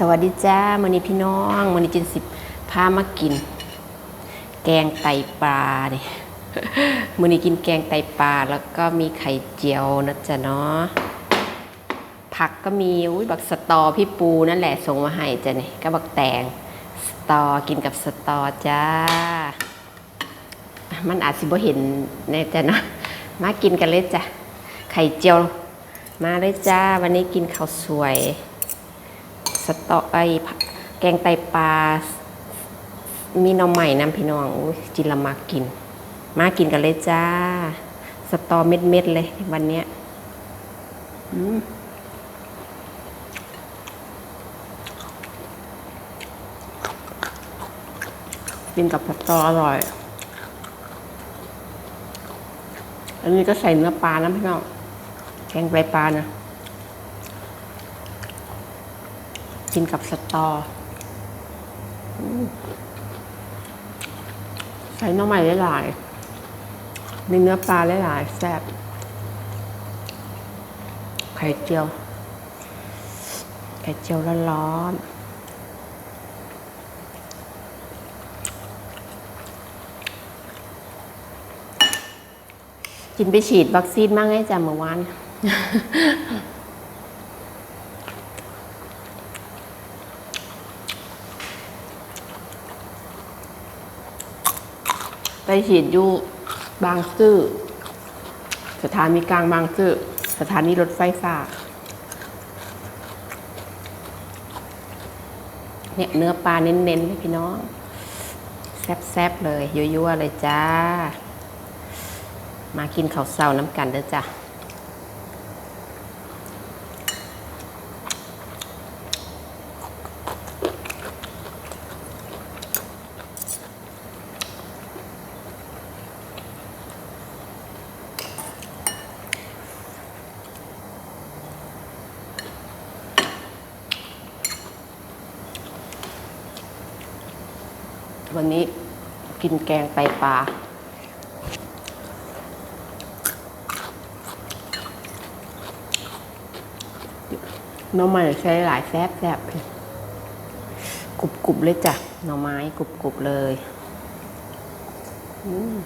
สวัสดีจ้ามือนี้พี่น้องมือนี้จินสิบพามากิน แกงไตปลาเนี่ยมือนี้กินแกงไตปลาแล้วก็มีไข่เจียวนะจ๊ะเนาะผักก็มีอุ้ยบักสตอพี่ปูนั่นแหละส่งมาให้จ้ะเนี่ยก็บักแตงสตอกินกับสตอจ้า มันอาจสิบ่เห็นแน่จ้ะเนาะมากินกันเลยจ้ะไข่เจียว มาเลยจ้า วันนี้กินข้าวสวย สตอไอแกงไตปลา มีหน้องใหม่น้ำพี่น้องอุ้ยจินละมากิน มากินกันเลยจ้า สตอเม็ดเม็ดๆเลยวันเนี้ยอืมกินกับสตออร่อย อันนี้ก็ใส่เนื้อปลานะพี่น้อง แกงไตปลานะ กินกับสตอใส่น้ำใหม่หลายๆมีเนื้อปลาหลายๆแซ่บไข่เจียว ไข่เจียวร้อนๆกินไปฉีดวัคซีนมากไงจ้ะเมื่อวาน ไปฉีดอยู่บางซื่อสถานีกลางบางซื่อสถานีรถไฟฟ้าเนี่ยเนื้อปลาเน้นๆเลยพี่น้อง แซ่บๆเลยยั่วๆเลยจ้า มากินข้าวเสาน้ำกันเด้อจ้ะ วันนี้กินแกงไตปลาหน่อไม้ใช้หลายแซบแซบเลยกรุบกรุบๆเลยจ้ะหน่อไม้กรุบกรุบๆเลย อืม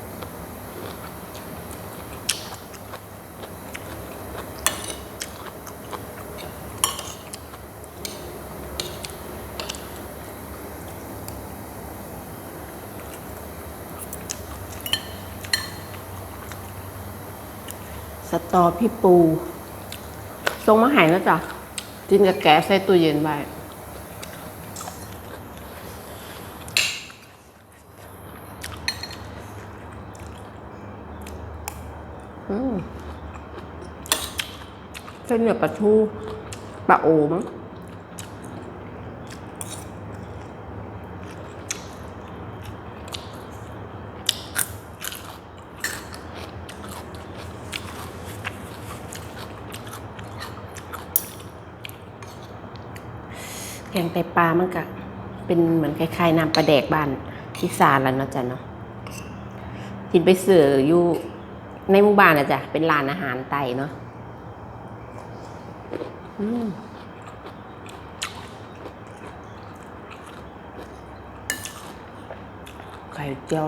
สตอพี่ปูทรงมาหายแล้วจ้ะกินกับแกะใส่ตู้เย็นไว้อืมเส้นเหนือปลาทูปลาโอมั้ง แกงไตปลามันก็เป็นเหมือนคล้ายๆน้ำปลาแดกบ้านอีสานแล้วเนาะจ้ะเนาะกินไปเสืออยู่ในหมู่บ้านอะจ้ะเป็นร้านอาหารไตเนาะอืมไข่เจียว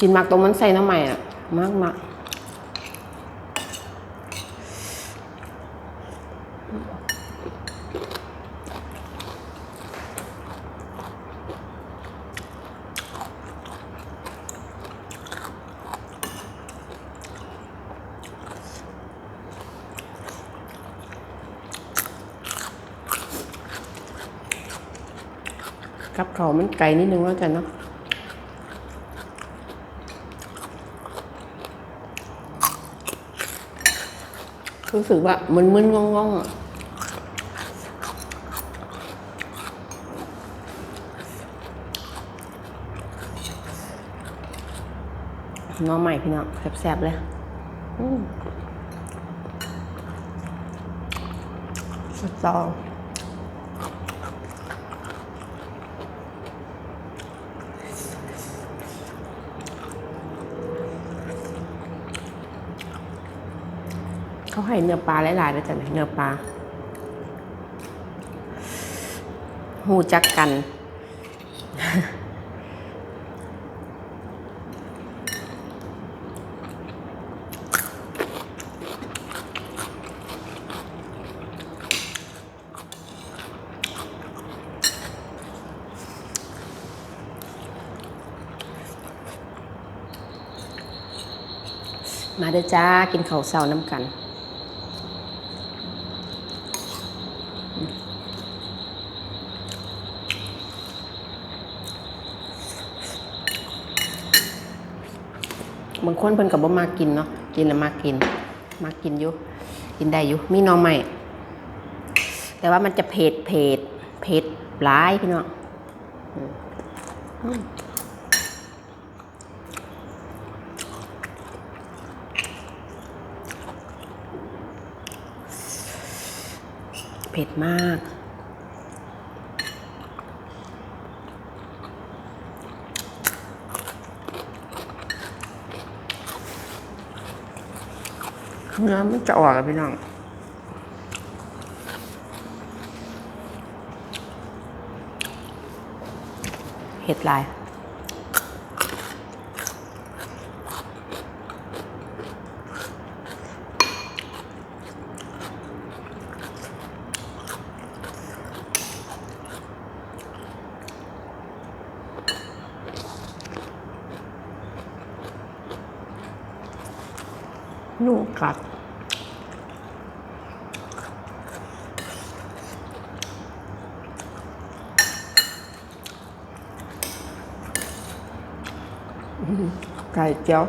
กินมักตรงมันใส่น้ำใหม่อะมากมากกับเขามันไกลนิดนึงแล้วกันเนาะ รู้สึกว่ามึนมึนๆงงงๆอะน้องใหม่พี่น้องแซ่บๆเลยอืมสตอ เขาให้เนื้อปลาหลายๆเลยจ้ะเนี่ยเนื้อปลาหูจักกันมาเด้อจ้า กินข้าวเช้าน้ำกัน บางคนเพิ่นกับบ่มากินเนาะกินแล้วมากิน มากินอยู่กินได้อยู่มีน้องใหม่แต่ว่ามันจะเผ็ดเผ็ดเผ็ดร้ายพี่น้องเผ็ดมาก เนื้อมันจะออกอะพี่น้องเห็ดลาย นุ่มกัดไก่เจียว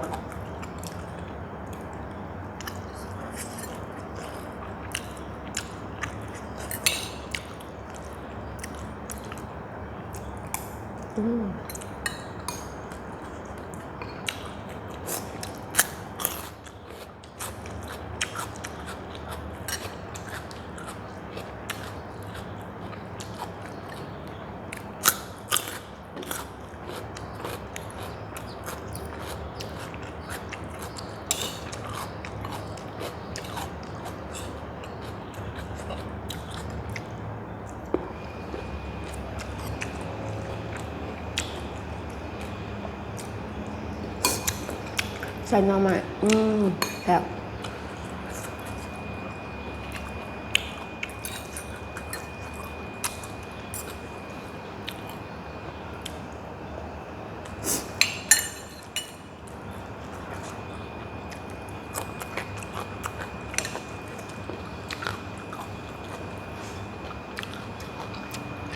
ใส่หน่อไม้อืมแบบ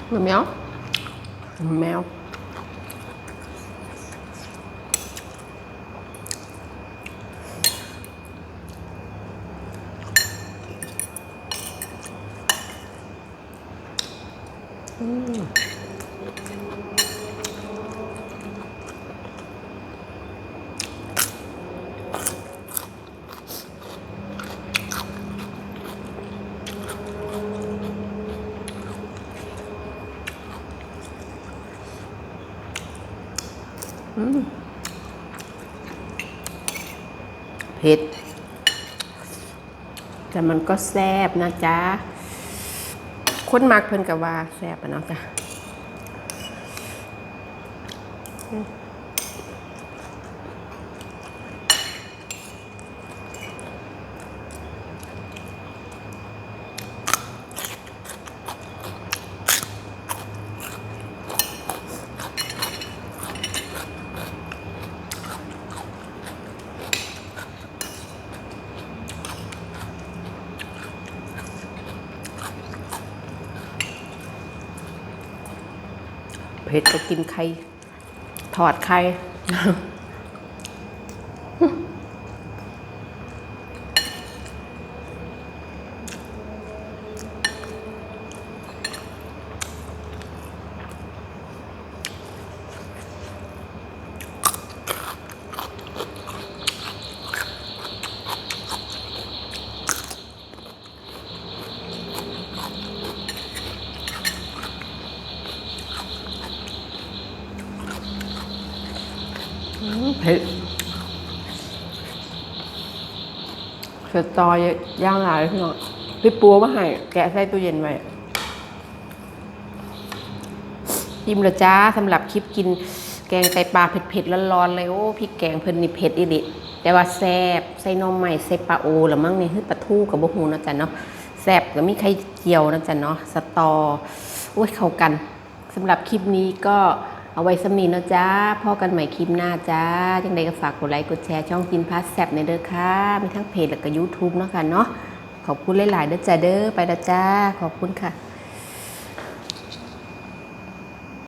เหมือนแมวเหมือนแมว เผ็ด แต่มันก็แซ่บนะจ๊ะ คนมักเพิ่นกับว่าแซ่บอะเนาะจ้ะ ผ็ดก็กินไข่ถอดไข่ เผ็ด สตอย่าง หลายพี่น้องพี่ปัวมาให้แกะใส่ตู้เย็นไว้ยิ้มละจ้าสำหรับคลิปกินแกงไตปลาเผ็ดๆร้อนๆเลยโอ้พริกแกงเพิ่นนี่เผ็ดอีดิแต่ว่าแซ่บใส่นมใหม่ใส่ปลาโอหรือมั้งนี่คือปลาทูกับบุหูนะจ๊ะเนาะแซ่บก็มีไข่เจียวนะจ๊ะเนาะสตอโอ้ยเข้ากันสำหรับคลิปนี้ก็ เอาไว้สมีเนาะจ้าพอกันใหม่คลิปหน้าจ้ายังไงก็ฝากกดไลค์กดแชร์ช่องกินพัสแซบในเด้อค่ะมีทั้งเพจแล้วก็ยูทูบเนาะค่ะเนาะขอบคุณหลายๆเด้อจ้าเด้อไปแล้วจ้า ขอบคุณค่ะ